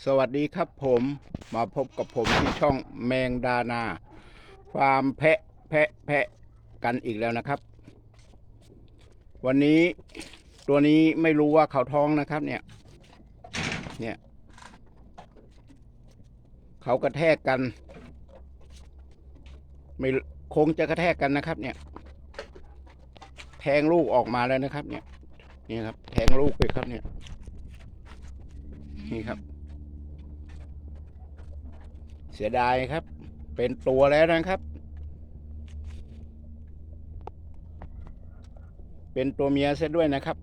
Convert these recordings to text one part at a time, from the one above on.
สวัสดีครับผมมาพบกับผมที่ช่องแมงดานา ฟาร์มแพะแพะแพะกันอีกแล้วนะครับ วันนี้ตัวนี้ไม่รู้ว่าเขาท้องนะครับเนี่ย เนี่ย เขากระแทกกัน ไม่คงจะกระแทกกันนะครับ เนี่ย แทงลูกออกมาแล้วนะครับ เนี่ย นี่ครับ แทงลูกไปครับเนี่ย นี่ครับ เสียดายครับ เป็นตัวแล้วนะครับ เป็นตัวเมียซะด้วยนะครับ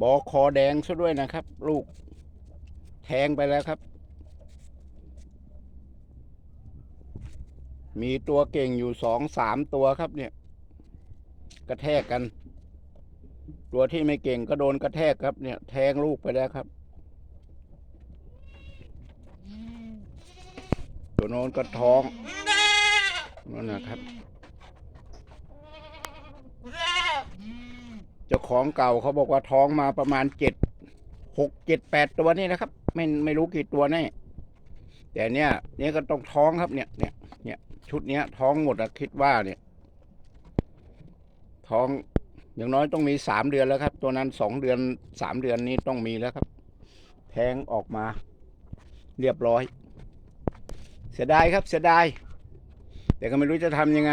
บอคอแดงซะด้วยนะครับ ลูกแทงไปแล้วครับ มีตัวเก่งอยู่สองสามตัวครับเนี่ย กระแทกกัน ตัวที่ไม่เก่งก็โดนกระแทกครับเนี่ย แทงลูกไปแล้วครับ ตัว โน้นก็ท้องนั่นนะครับ เจ้าของเก่าเขาบอกว่าท้องมาประมาณเจ็ดหกเจ็ดแปดตัวนี่นะครับ ไม่ไม่รู้กี่ตัวแน่แต่เนี่ยเนี่ยก็ต้องท้องครับเนี่ยเนี่ยเนี่ยชุดเนี้ย ท้องหมดอะคิดว่าเนี่ย ท้องอย่างน้อยต้องมีสามเดือนแล้วครับ ตัวนั้นสองเดือนสามเดือนนี้ต้องมีแล้วครับ แทงออกมา เรียบร้อย สียดายครับเสียดายแต่ก็ไม่รู้จะทำยังไง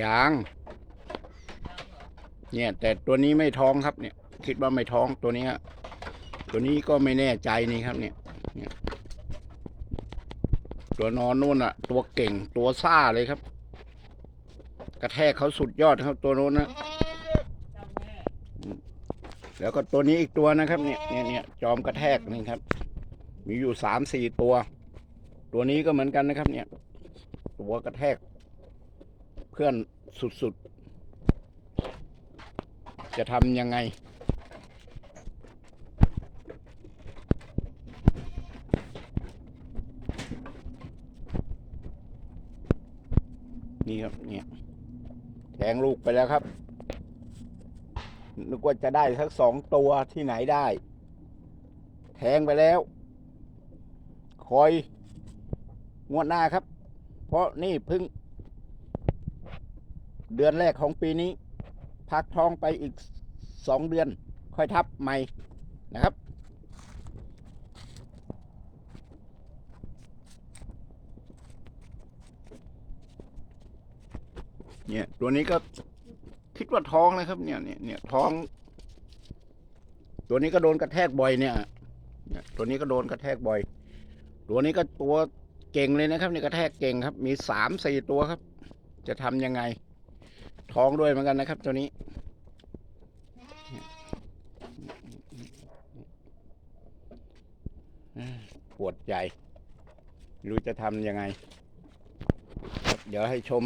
ยังเนี่ย แต่ตัวนี้ไม่ท้องครับเนี่ย คิดว่าไม่ท้องตัวนี้ฮะตัวนี้ก็ไม่แน่ใจนี่ครับ เนี่ยเนี่ยตัวนอนนู่นอะตัวเก่งตัวซ่าเลยครับ กระแทกเขาสุดยอดครับตัวโน้นนะ แล้วก็ตัวนี้อีกตัวนะครับ เนี่ยเนี่ยเนี่ยจอมกระแทกนี่ครับ มีอยู่สามสี่ตัว ตัวนี้ก็เหมือนกันนะครับ เนี่ย ตัวกระแทก เพื่อนสุดๆ จะทำยังไงนี่ครับเนี่ยแทงลูกไปแล้วครับ นึกว่าจะได้สักสองตัวที่ไหนได้ แทงไปแล้ว คอยงวดหน้าครับ เพราะนี่เพิ่ง เดือนแรกของปีนี้ พักท้องไปอีกสองเดือน ค่อยทับใหม่นะครับเนี่ยตัวนี้ก็ คิดว่าท้องนะครับ เนี่ยเนี่ยเนี่ยท้อง ตัวนี้ก็โดนกระแทกบ่อยเนี่ยเนี่ยตัวนี้ก็โดนกระแทกบ่อย ตัวนี้ก็ตัวเก่งเลยนะครับเนี่ยกระแทกเก่งครับ มีสามสี่ตัวครับ จะทำยังไง ท้องด้วยเหมือนกันนะครับ ตัวนี้ปวดใจไม่รู้จะทำยังไง เดี๋ยวให้ชม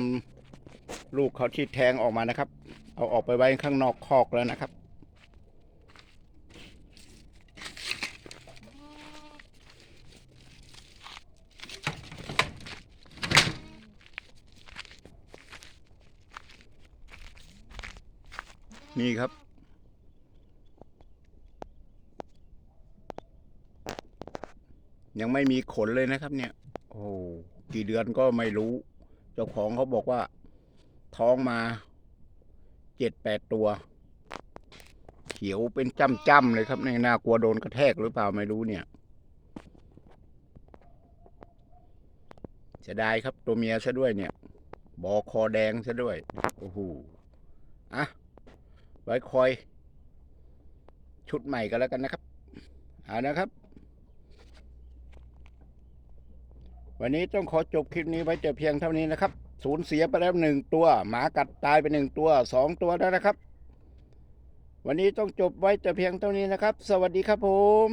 ลูกเขาที่แทงออกมานะครับ เอาออกไปไว้ข้างนอกคอกแล้วนะครับ นี่ครับยังไม่มีขนเลยนะครับ เนี่ย โอ้กี่เดือนก็ไม่รู้ เจ้าของเขาบอกว่า ท้องมา เจ็ดแปดตัว เขียวเป็นจ้ำๆเลยครับในน่ากลัวโดนกระแทกหรือเปล่าไม่รู้เนี่ยเสียดายครับตัวเมียซะด้วยเนี่ย บอคอแดงซะด้วย โอ้โหอะไว้คอย ชุดใหม่กันแล้วกันนะครับเอานะครับ วันนี้ต้องขอจบคลิปนี้ไว้แต่เพียงเท่านี้นะครับ สูญเสียไปแล้วหนึ่งตัว หมากัดตายไปหนึ่งตัวสองตัวแล้วนะครับ วันนี้ต้องจบไว้แต่เพียงเท่านี้นะครับ สวัสดีครับผม